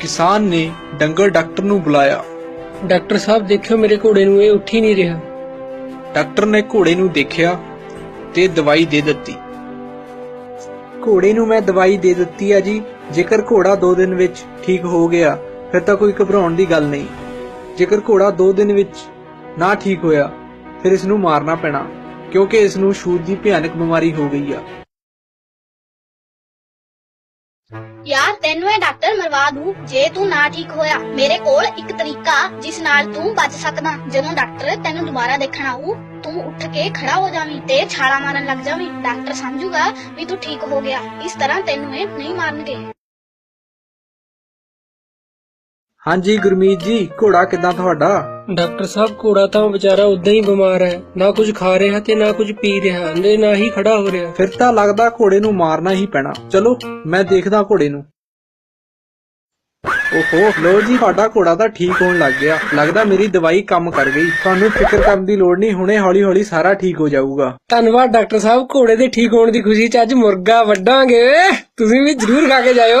ਕਿਸਾਨ ਨੇ ਡੰਗਰ ਡਾਕਟਰ ਨੂੰ ਬੁਲਾਇਆ। ਡਾਕਟਰ ਸਾਹਿਬ ਦੇਖਿਓ ਮੇਰੇ ਘੋੜੇ ਨੂੰ ਇਹ ਉੱਠ ਹੀ ਨਹੀਂ ਰਿਹਾ। ਡਾਕਟਰ ਨੇ ਘੋੜੇ ਨੂੰ ਦੇਖਿਆ ਤੇ ਦਵਾਈ ਦੇ ਦਿੱਤੀ। ਘੋੜੇ ਨੂੰ ਮੈਂ ਦਵਾਈ ਦੇ ਦਿੱਤੀ ਹੈ ਜੀ ਜੇਕਰ ਘੋੜਾ 2 ਦਿਨ ਵਿੱਚ ਠੀਕ ਹੋ ਗਿਆ ਫਿਰ ਤਾਂ ਕੋਈ ਘਬਰਾਉਣ ਦੀ ਗੱਲ ਨਹੀਂ। ਜੇਕਰ ਘੋੜਾ 2 ਦਿਨ ਵਿੱਚ ਨਾ ਠੀਕ ਹੋਇਆ ਫਿਰ ਇਸ ਨੂੰ ਮਾਰਨਾ ਪੈਣਾ ਕਿਉਂਕਿ ਇਸ ਨੂੰ ਛੂਤ ਦੀ ਭਿਆਨਕ ਬਿਮਾਰੀ ਹੋ ਗਈ ਆ। ਯਾਰ, ਤੈਨੂੰ ਇਹ ਡਾਕਟਰ ਮਰਵਾ ਦੂ, ਜੇ ਤੂੰ ਨਾ ਠੀਕ ਹੋਇਆ। ਮੇਰੇ ਕੋਲ ਇੱਕ ਤਰੀਕਾ, ਜਿਸ ਨਾਲ ਤੂੰ ਬਚ ਸਕਦਾ। ਜਦੋਂ ਡਾਕਟਰ ਤੈਨੂੰ ਦੁਬਾਰਾ ਦੇਖਣ ਆਊ, ਤੂੰ ਉੱਠ ਕੇ ਖੜਾ ਹੋ ਜਾਵੀਂ ਤੇ ਛਾਲਾ ਮਾਰਨ ਲੱਗ ਜਾਵੀਂ। ਡਾਕਟਰ ਸਮਝੂਗਾ ਵੀ ਤੂੰ ਠੀਕ ਹੋ ਗਿਆ। ਇਸ ਤਰ੍ਹਾਂ ਤੈਨੂੰ ਇਹ ਨਹੀਂ ਮਾਰਨਗੇ। ਹਾਂਜੀ ਗੁਰਮੀਤ ਜੀ ਘੋੜਾ ਕਿਦਾਂ ਤੁਹਾਡਾ? ਡਾਕਟਰ ਸਾਹਿਬ ਘੋੜਾ ਤਾਂ ਵਿਚਾਰਾ ਉਦਾਂ ਹੀ ਬਿਮਾਰ ਹੈ। ਨਾ ਕੁਝ ਖਾ ਰਿਹਾ ਤੇ ਨਾ ਕੁਝ ਪੀ ਰਿਹਾ ਤੇ ਨਾ ਹੀ ਖੜਾ ਹੋ ਰਿਹਾ। ਫਿਰ ਤਾਂ ਲੱਗਦਾ ਘੋੜੇ ਨੂੰ ਮਾਰਨਾ ਹੀ ਪੈਣਾ। ਚਲੋ ਮੈਂ ਦੇਖਦਾ ਘੋੜੇ ਨੂੰ। ਓਹੋ ਲੋ ਜੀ ਤੁਹਾਡਾ ਘੋੜਾ ਤਾਂ ਠੀਕ ਹੋਣ ਲੱਗ ਗਿਆ। ਲੱਗਦਾ ਮੇਰੀ ਦਵਾਈ ਕੰਮ ਕਰ ਗਈ। ਤੁਹਾਨੂੰ ਫਿਕਰ ਕਰਨ ਦੀ ਲੋੜ ਨਹੀਂ ਹੁਣੇ ਹੌਲੀ ਹੌਲੀ ਸਾਰਾ ਠੀਕ ਹੋ ਜਾਊਗਾ। ਧੰਨਵਾਦ ਡਾਕਟਰ ਸਾਹਿਬ ਘੋੜੇ ਦੇ ਠੀਕ ਹੋਣ ਦੀ ਖੁਸ਼ੀ 'ਚ ਅੱਜ ਮੁਰਗਾ ਵੱਢਾਂਗੇ। ਤੁਸੀਂ ਵੀ ਜ਼ਰੂਰ ਖਾ ਕੇ ਜਾਇਓ।